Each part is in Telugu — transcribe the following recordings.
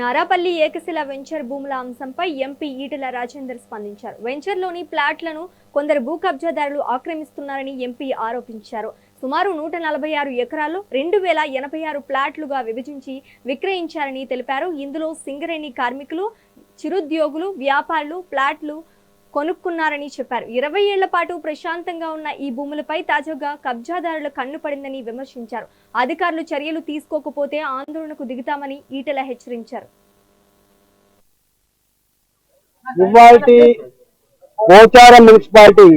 నారాపల్లి ఏకశిల వెంచర్ భూముల అంశంపై ఎంపీ ఈటెల రాజేందర్ స్పందించారు. వెంచర్లోని ప్లాట్లను కొందరు భూ కబ్జాదారులు ఆక్రమిస్తున్నారని ఎంపీ ఆరోపించారు. సుమారు నూట నలభై ఆరు ఎకరాల్లో రెండు వేల ఎనభై ఆరు ప్లాట్లుగా విభజించి విక్రయించారని తెలిపారు. ఇందులో సింగరేణి కార్మికులు చిరుద్యోగులు వ్యాపారులు ప్లాట్లు కొనుక్కున్నారని చెప్పారు. ఇరవై ఏళ్ళ పాటు ప్రశాంతంగా ఉన్న ఈ భూములపై తాజాగా కబ్జాదారుల కన్ను పడిందని విమర్శించారు. అధికారులు చర్యలు తీసుకోకపోతే ఆందోళనకు దిగుతామని ఈటెల హెచ్చరించారు. పోచారం మున్సిపాలిటీ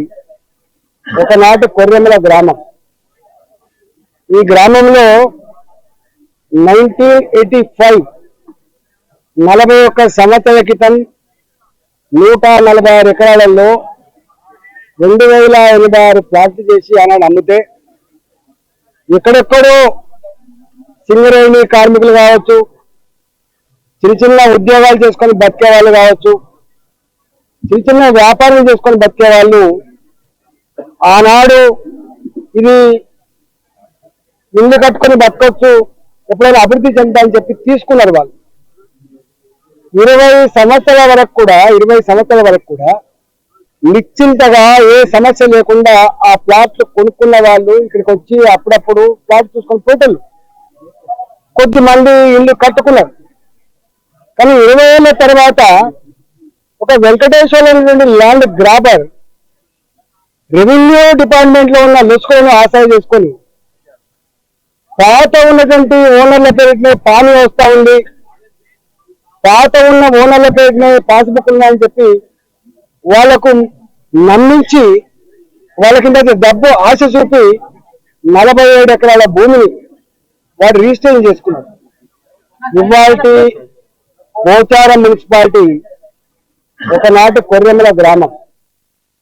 ఒకనాటి కొర్రెమల గ్రామం. ఈ గ్రామంలో నైన్టీన్ ఎయిటీ ఫైవ్ నలభై ఒక్క సంవత్సరాల క్రితం నూట నలభై ఆరు ఎకరాలలో రెండు వేల ఎనభై ఆరు ప్లాట్లు చేసి ఆనాడు అమ్మితే ఎక్కడెక్కడో సింగరేణి కార్మికులు కావచ్చు చిన్న చిన్న ఉద్యోగాలు చేసుకొని బతికే వాళ్ళు కావచ్చు చిన్న చిన్న వ్యాపారం చేసుకొని బతికే వాళ్ళు ఆనాడు ఇది ఇల్లు కట్టుకొని బతకొచ్చు ఎప్పుడైనా అభివృద్ధి చెందాలని చెప్పి తీసుకున్నారు వాళ్ళు. ఇరవై సంవత్సరాల వరకు కూడా ఇరవై సంవత్సరాల వరకు కూడా నిశ్చింతగా ఏ సమస్య లేకుండా ఆ ప్లాట్లు కొనుక్కున్న వాళ్ళు ఇక్కడికి వచ్చి అప్పుడప్పుడు ప్లాట్ చూసుకొని పోతున్నారు కొద్ది మంది ఇల్లు కట్టుకున్నారు. కానీ ఇరవై ఏళ్ళ తర్వాత ఒక వెంకటేశ్వరం నుండి ల్యాండ్ గ్రాబర్ రెవెన్యూ డిపార్ట్మెంట్లో ఉన్న లుసుకొని ఆశయ చేసుకొని పాత ఉన్నటువంటి ఓనర్ల పేరునే పాని వస్తా ఉంది. పాత ఉన్న ఓనర్ల పేరునే పాస్బుక్ ఉందని చెప్పి వాళ్ళకు నమ్మించి వాళ్ళ కింద డబ్బు ఆశ చూపి నలభై ఏడు ఎకరాల భూమిని వాడు రిజిస్ట్రేషన్ చేసుకున్నారు ఇవాళ పోచారం మున్సిపాలిటీ ఒకనాటి కొర్రెమల గ్రామం.